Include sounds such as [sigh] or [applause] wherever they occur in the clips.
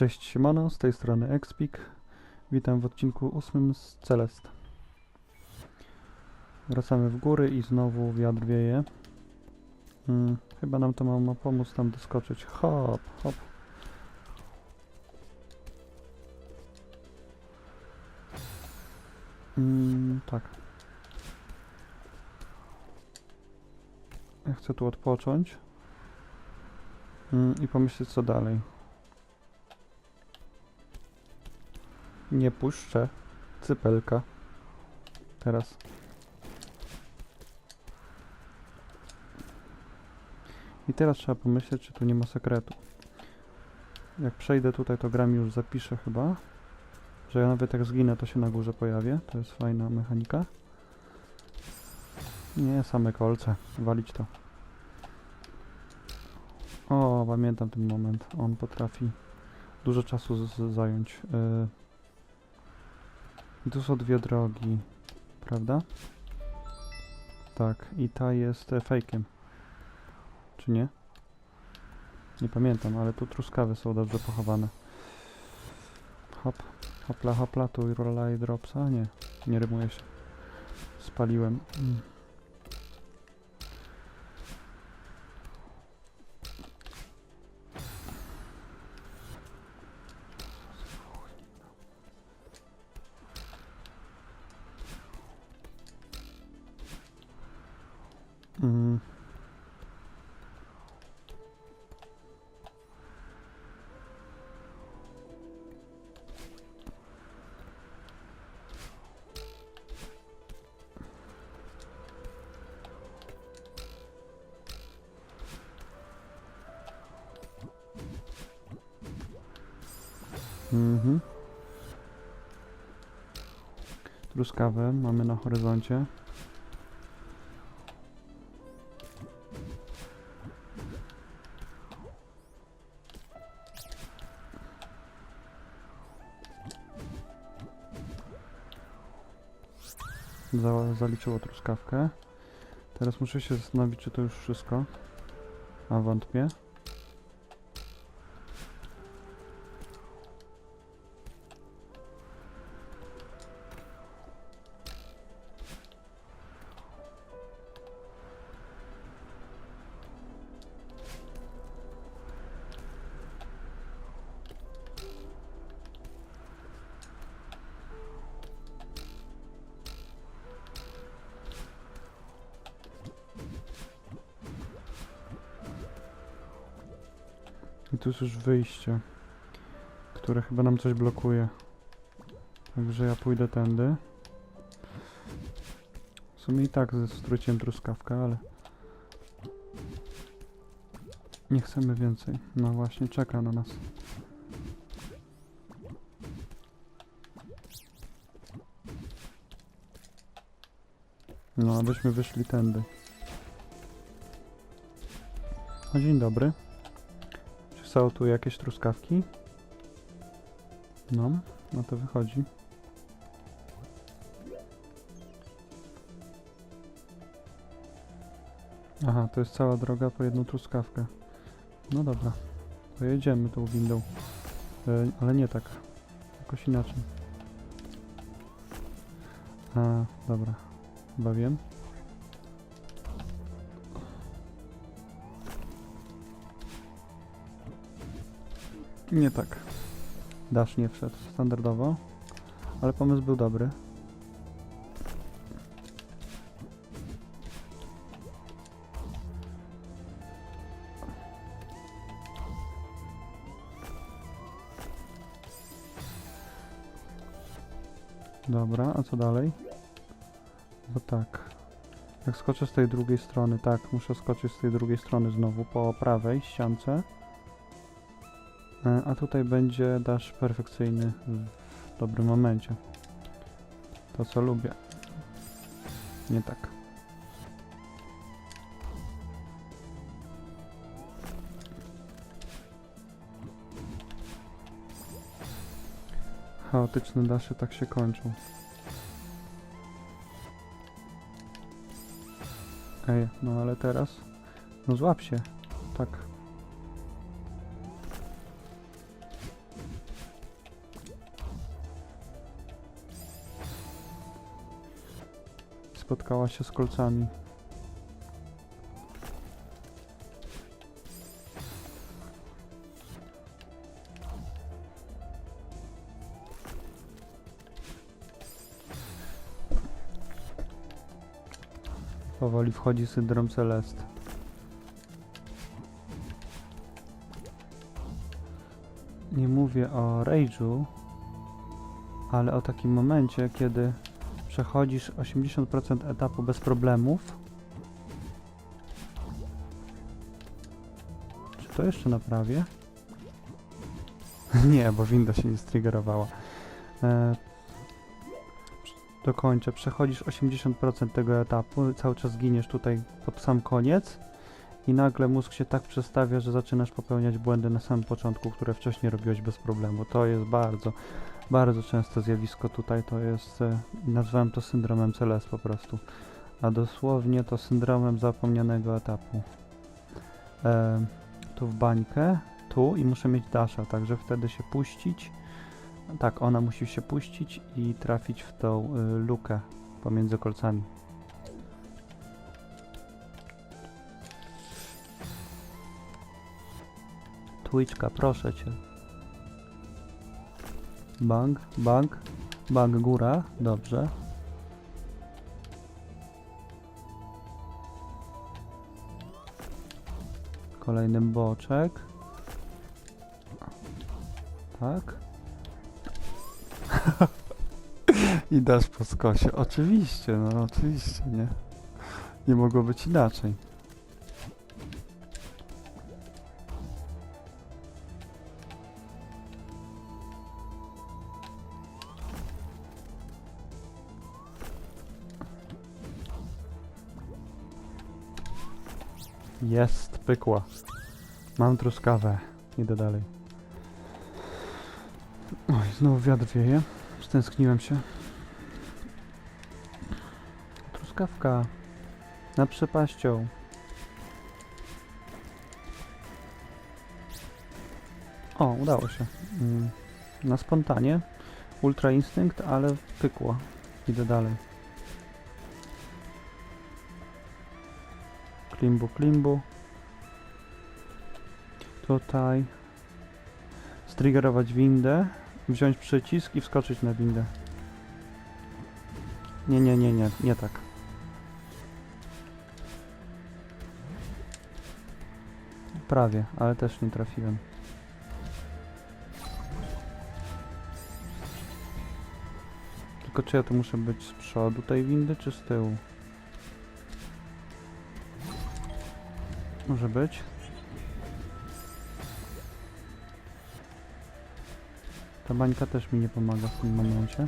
Cześć siemano, z tej strony Expik. Witam w odcinku ósmym z Celest. Wracamy w góry i znowu wiatr wieje. Hmm, chyba nam to ma, pomóc tam doskoczyć. Hop, hop. Mm, tak. Ja chcę tu odpocząć. Mm, I pomyśleć co dalej. Nie puszczę. Cypelka. Teraz. I teraz trzeba pomyśleć, czy tu nie ma sekretu. Jak przejdę tutaj, to gram już zapiszę chyba. Że ja nawet jak zginę, to się na górze pojawię. To jest fajna mechanika. Nie, same kolce. Walić to. O, pamiętam ten moment. On potrafi dużo czasu zająć. Yy. Tu są dwie drogi, prawda? Tak, i ta jest e, fejkiem. Czy nie? Nie pamiętam, ale tu truskawy są dobrze pochowane. Hop, hopla, hopla, tu rola i dropsa. Nie, nie rymuje się. Spaliłem. Mm. Mhm. Truskawę mamy na horyzoncie. Za, zaliczyło truskawkę. Teraz muszę się zastanowić, czy to już wszystko. A wątpię. I tu jest już wyjście, które chyba nam coś blokuje. Także ja pójdę tędy. W sumie i tak ze- straciłem truskawkę, ale... Nie chcemy więcej. No właśnie, czeka na nas. No, abyśmy wyszli tędy. O, dzień dobry. Są tu jakieś truskawki? No, no to wychodzi. Aha, to jest cała droga po jedną truskawkę. No dobra, to jedziemy tą windą. E, ale nie tak, jakoś inaczej. A, dobra, chyba wiem. Nie tak. Dash nie wszedł standardowo, ale pomysł był dobry. Dobra, a co dalej? Bo tak. Jak skoczę z tej drugiej strony, tak, muszę skoczyć z tej drugiej strony znowu po prawej ściance. E, A tutaj będzie dash perfekcyjny w dobrym momencie. To co lubię. Nie tak. Chaotyczne dasze tak się kończą. Ej, no ale teraz... No złap się. Spotkała się z kolcami. Powoli wchodzi syndrom Celest. Nie mówię o rage'u, ale o takim momencie, kiedy przechodzisz 80% etapu bez problemów. Czy to jeszcze naprawię? [laughs] nie, bo winda się nie striggerowała. E, dokończę. Przechodzisz 80% tego etapu, cały czas giniesz tutaj pod sam koniec i nagle mózg się tak przestawia, że zaczynasz popełniać błędy na samym początku, które wcześniej robiłeś bez problemu. To jest bardzo, bardzo częste zjawisko tutaj, to jest, e, nazwałem to syndromem CLS po prostu, a dosłownie to syndromem zapomnianego etapu. E, tu w bańkę, tu i muszę mieć dasha, także wtedy się puścić. Tak, ona musi się puścić i trafić w tą y, lukę pomiędzy kolcami. Twitchka, proszę cię. Bang, bang, bang, góra, dobrze. Kolejny boczek. Tak. [laughs] I dasz po skosie. Oczywiście, no oczywiście, nie. Nie mogło być inaczej. Jest, pykła. Mam truskawę. Idę dalej. Oj, znowu wiatr wieje. Stęskniłem się. Truskawka. Na przepaścią. O, udało się. Mm, Na spontanie. Ultra instynkt, ale pykło. Idę dalej. Klimbu, klimbu. Tutaj. Striggerować windę. Wziąć przycisk i wskoczyć na windę. Nie, nie, nie, nie, nie tak. Prawie, ale też nie trafiłem. Tylko czy ja tu muszę być z przodu tej windy, czy z tyłu? Może być. Ta bańka też mi nie pomaga w tym momencie.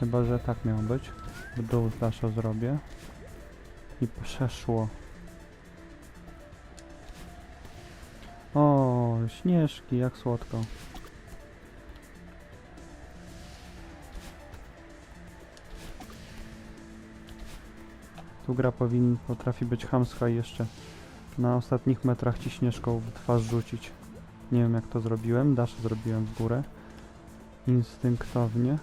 Chyba, że tak miało być. W dół dasza zrobię. I przeszło. O, śnieżki, jak słodko. Tu gra powin, potrafi być chamska i jeszcze na ostatnich metrach ci śnieżką w twarz rzucić. Nie wiem jak to zrobiłem, dasz zrobiłem w górę. Instynktownie.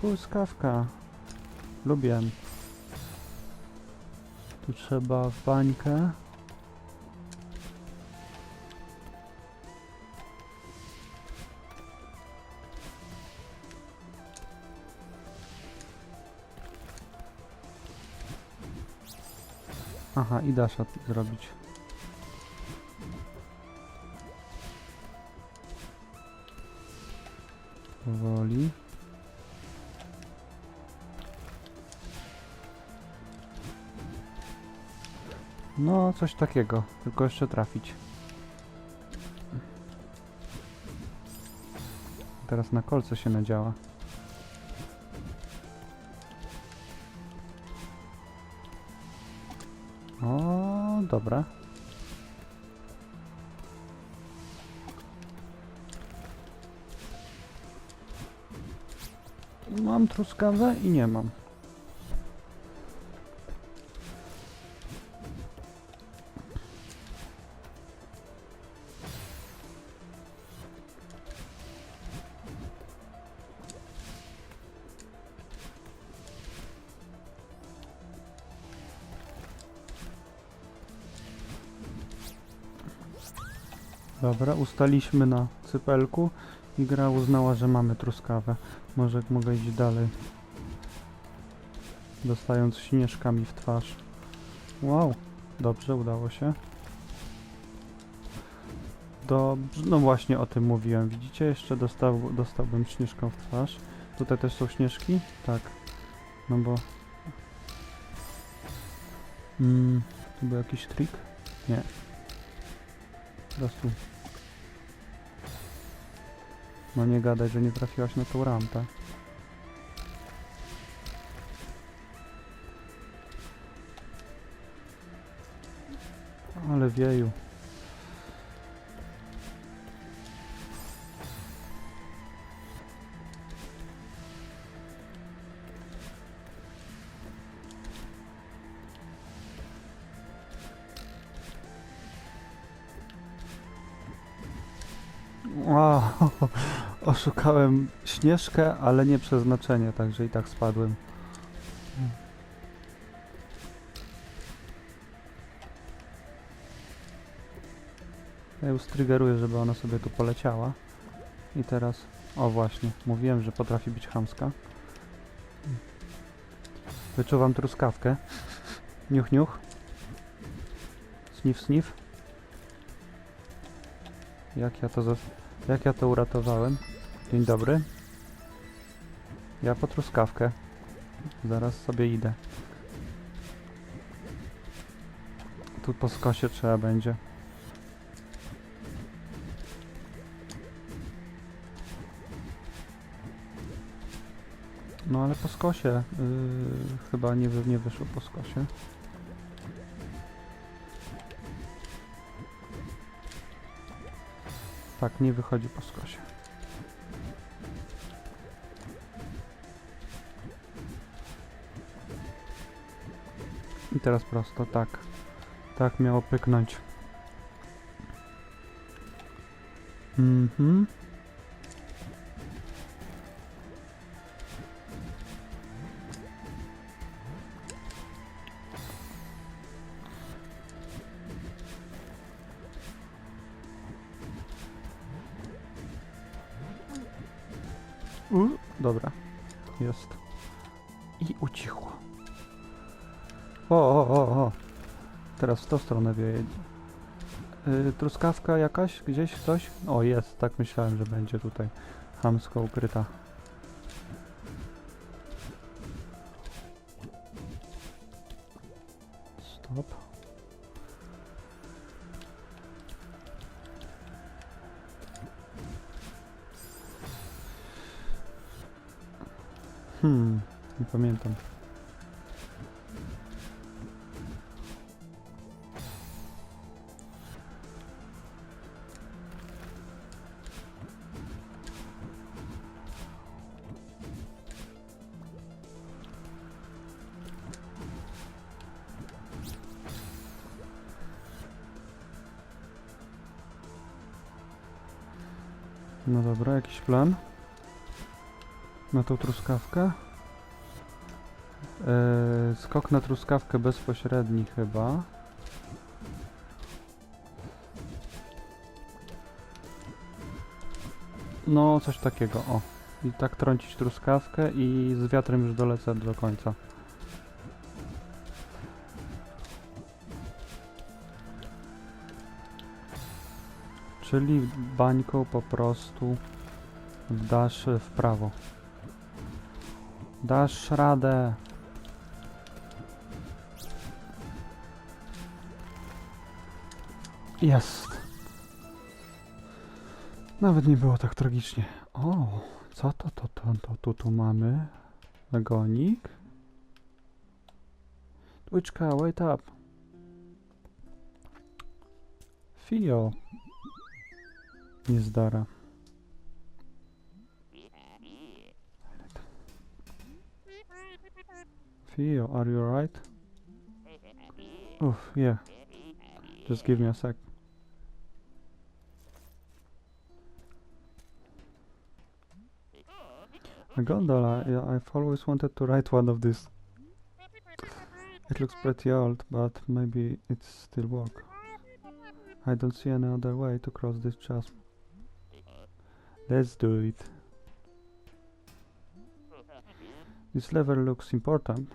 Truskawka. Lubię. Tu trzeba w bańkę. Aha, i dasza zrobić. Powoli. No, coś takiego. Tylko jeszcze trafić. Teraz na kolce się nadziała. Dobra. Mam truskawę i nie mam. Dobra, ustaliśmy na cypelku i gra uznała, że mamy truskawę. Może mogę iść dalej. Dostając śnieżkami w twarz. Wow, dobrze, udało się. Dobrze, no właśnie o tym mówiłem. Widzicie, jeszcze dostał, dostałbym śnieżką w twarz. Tutaj też są śnieżki? Tak. No bo... Mm, to był jakiś trik? Nie. Po prostu... No nie gadaj, że nie trafiłaś na tą rampę. Ale wieju. Wow, [laughs] oszukałem śnieżkę, ale nie przeznaczenie, także i tak spadłem. Ja ją strygeruję, żeby ona sobie tu poleciała. I teraz, o właśnie, mówiłem, że potrafi być chamska. Wyczuwam truskawkę. Niuch, niuch. Snif, snif. Jak ja to jak ja to uratowałem? Dzień dobry. Ja po truskawkę. Zaraz sobie idę. Tu po skosie trzeba będzie. No ale po skosie. Yy, chyba nie, nie wyszło po skosie. Tak, nie wychodzi po skosie. Teraz prosto, tak. Tak miało pyknąć. Mhm. U, dobra. Jest. I ucichło. O, o, o. Teraz w tą stronę wieje. Yy, truskawka jakaś? Gdzieś coś? O, jest. Tak myślałem, że będzie tutaj hamsko ukryta. Stop. Hmm, nie pamiętam. Dobra, jakiś plan? Na tą truskawkę? Eee, skok na truskawkę bezpośredni chyba. No, coś takiego, o. I tak trącić truskawkę i z wiatrem już dolecę do końca. Czyli bańką po prostu dasz w prawo. Dasz radę. Jest. Nawet nie było tak tragicznie. O, co to, to, to, to tu, tu mamy? Wagonik. Łyczka, wait up. Fio. Niezdara. Fio, are you alright? Oof, yeah. Just give me a sec. A gondola, yeah, I've always wanted to ride one of these. It looks pretty old, but maybe it still work. I don't see any other way to cross this chasm. Let's do it. This lever looks important.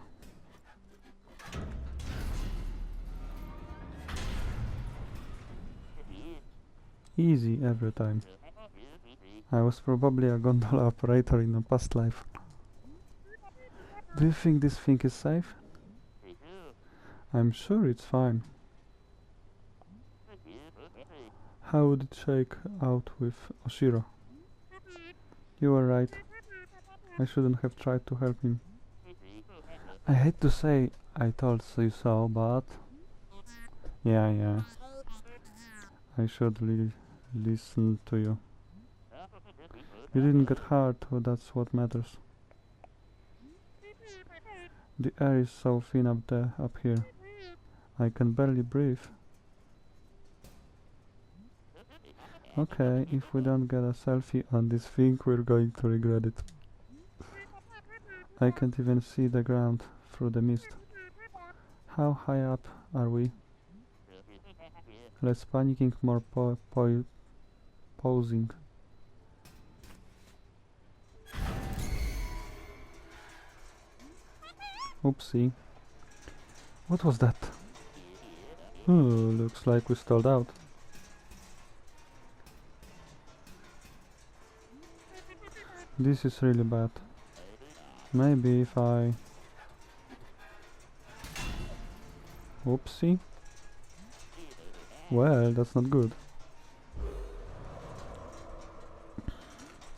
Easy every time. I was probably a gondola [laughs] operator in a past life. Do you think this thing is safe? I'm sure it's fine. How would it shake out with Oshiro? You were right. I shouldn't have tried to help him. I hate to say I told you so, but... Yeah, yeah. I should li- listen to you. You didn't get hurt, that's what matters. The air is so thin up there, up here. I can barely breathe. Okay, if we don't get a selfie on this thing, we're going to regret it. I can't even see the ground through the mist. How high up are we? Less panicking, more po po posing. Oopsie. What was that? Oh, looks like we stalled out. This is really bad. Maybe if I... Oopsie. Well, that's not good.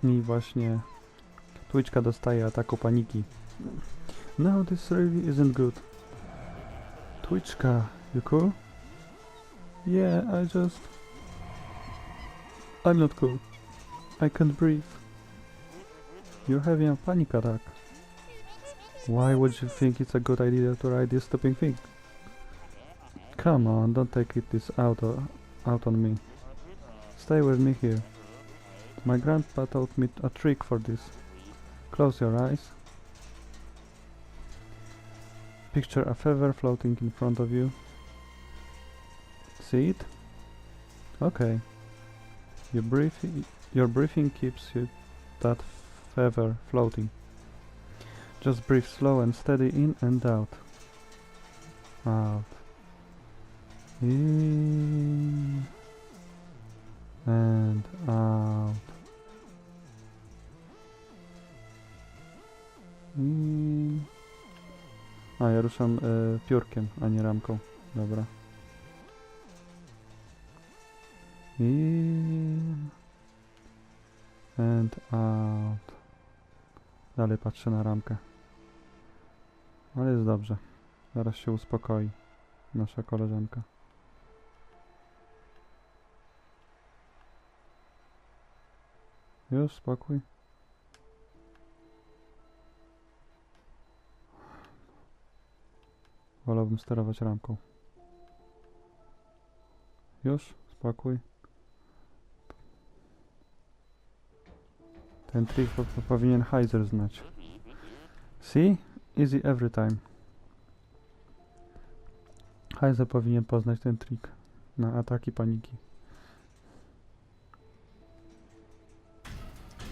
I właśnie Twitchka dostaje ataku paniki. No, this really isn't good. Twitchka, you cool? Yeah, I just... I'm not cool. I can't breathe. You're having a panic attack. Why would you think it's a good idea to ride this stupid thing? Come on, don't take it this out, out on me. Stay with me here. My grandpa taught me a trick for this. Close your eyes. Picture a feather floating in front of you. See it? Okay. Your breathing, your breathing keeps you that feather floating. Just breathe slow and steady in and out. Out. In and out. In. A, ja ruszam e, piórkiem, a nie ramką. Dobra. In and out. Dalej patrzę na ramkę. Ale jest dobrze. Zaraz się uspokoi nasza koleżanka. Już spokój. Wolałbym sterować ramką. Już spokój. Ten trik po, po, powinien Heiser znać. See? Easy every time. Heiser powinien poznać ten trik na ataki paniki.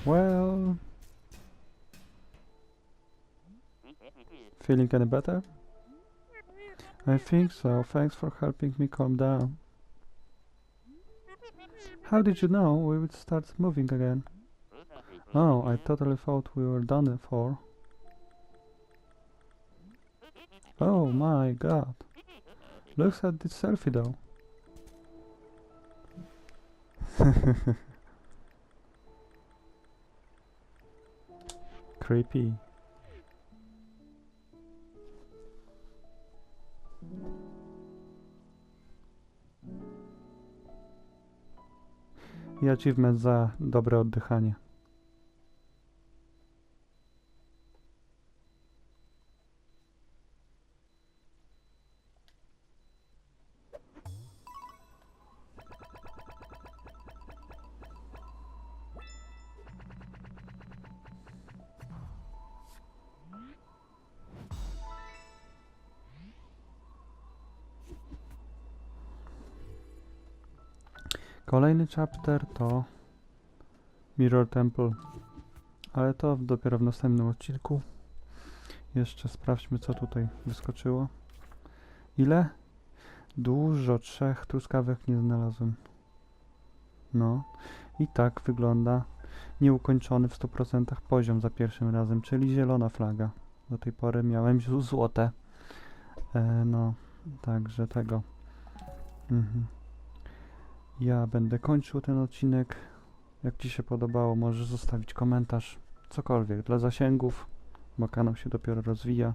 Well... Feeling any better? I think so. Thanks for helping me calm down. How did you know we would start moving again? Oh, mm-hmm. I totally thought we were done for. Oh my god. Looks at this selfie though. [laughs] Creepy. I achievement za dobre oddychanie. Chapter to Mirror Temple, ale to dopiero w następnym odcinku. Jeszcze sprawdźmy, co tutaj wyskoczyło. Ile? Dużo, trzech truskawek nie znalazłem. No, i tak wygląda nieukończony w 100% poziom za pierwszym razem, czyli zielona flaga. Do tej pory miałem złote. E, no, także tego. Mhm. Ja będę kończył ten odcinek. Jak Ci się podobało, możesz zostawić komentarz, cokolwiek dla zasięgów, bo kanał się dopiero rozwija.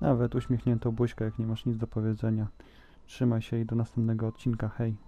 Nawet uśmiechniętą buźkę, jak nie masz nic do powiedzenia. Trzymaj się i do następnego odcinka. Hej!